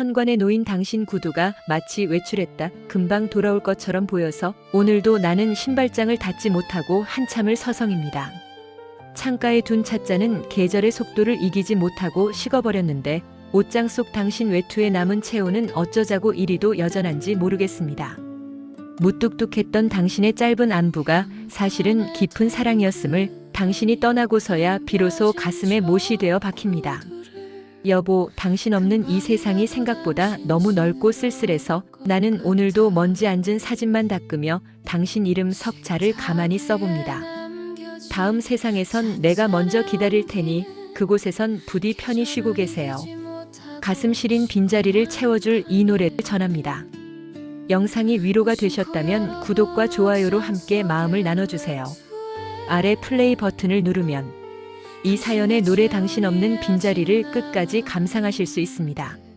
현관에 놓인 당신 구두가 마치 외출했다 금방 돌아올 것처럼 보여서 오늘도 나는 신발장을 닫지 못하고 한참을 서성입니다. 창가에 둔 찻잔은 계절의 속도를 이기지 못하고 식어버렸는데 옷장 속 당신 외투에 남은 체온은 어쩌자고 이리도 여전한지 모르겠습니다. 무뚝뚝했던 당신의 짧은 안부가 사실은 깊은 사랑이었음을 당신이 떠나고서야 비로소 가슴에 못이 되어 박힙니다. 여보, 당신 없는 이 세상이 생각보다 너무 넓고 쓸쓸해서 나는 오늘도 먼지 앉은 사진만 닦으며 당신 이름 석자를 가만히 써봅니다. 다음 세상에선 내가 먼저 기다릴 테니 그곳에선 부디 편히 쉬고 계세요. 가슴 시린 빈자리를 채워줄 이 노래를 전합니다. 영상이 위로가 되셨다면 구독과 좋아요로 함께 마음을 나눠주세요. 아래 플레이 버튼을 누르면 이 사연의 노래 당신 없는 빈자리를 끝까지 감상하실 수 있습니다.